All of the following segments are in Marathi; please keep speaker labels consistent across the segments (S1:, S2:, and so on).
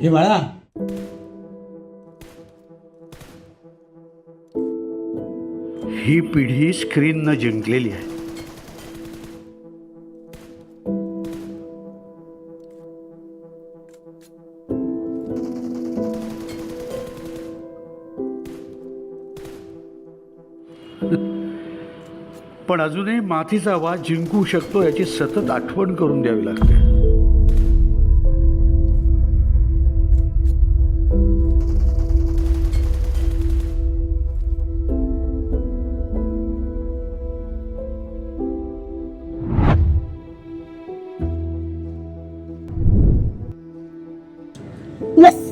S1: हे बाळा.
S2: ही पिढी स्क्रीननं जिंकलेली आहे. पण अजूनही मातीचा आवाज जिंकू शकतो याची सतत आठवण करून द्यावी लागते.
S3: येस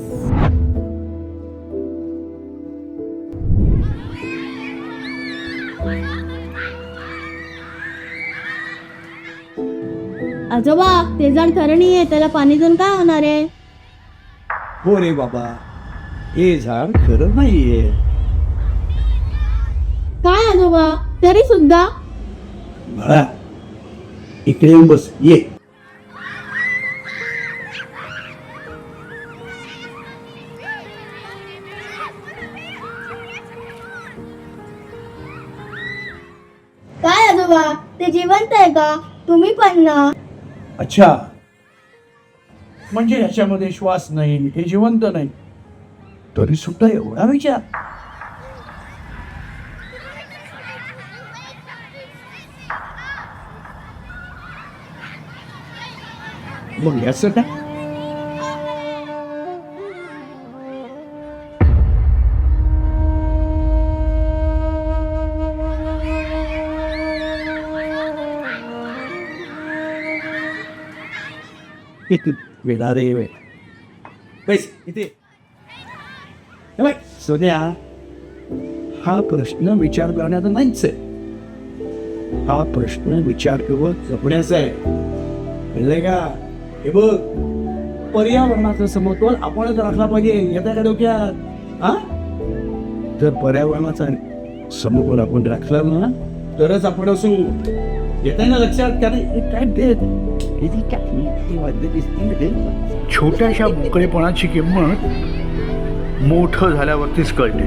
S3: आजोबा ते झाड खरं नाही आहे त्याला पाणी देऊन काय होणार आहे?
S1: हो रे बाबा हे झाड खरं नाहीये.
S3: काय आजोबा तरी सुद्धा?
S1: बाळा इकडे येऊन बस ये.
S3: काय ते जिवंत आहे का? तुम्ही पण ना.
S1: अच्छा. म्हणजे ह्याच्यामध्ये श्वास नाही हे जिवंत नाही. तरी सुद्धा एवढा विचार. मग याचं काय? वेळा रे वेळ इथे सोन्या हा प्रश्न विचार करण्याचा नाहीच आहे. हा प्रश्न विचार करून जपण्याचा आहे. कळलंय का? हे बघ पर्यावरणाचा समतोल आपणच राखला पाहिजे. येत्या का डोक्यात? हा? जर पर्यावरणाचा समतोल आपण राखला ना तरच आपण असू. येताना लक्षात कारण काय देत वाद्य
S2: छोट्याशा मोकळेपणाची किंमत मोठं झाल्यावरतीच कळते.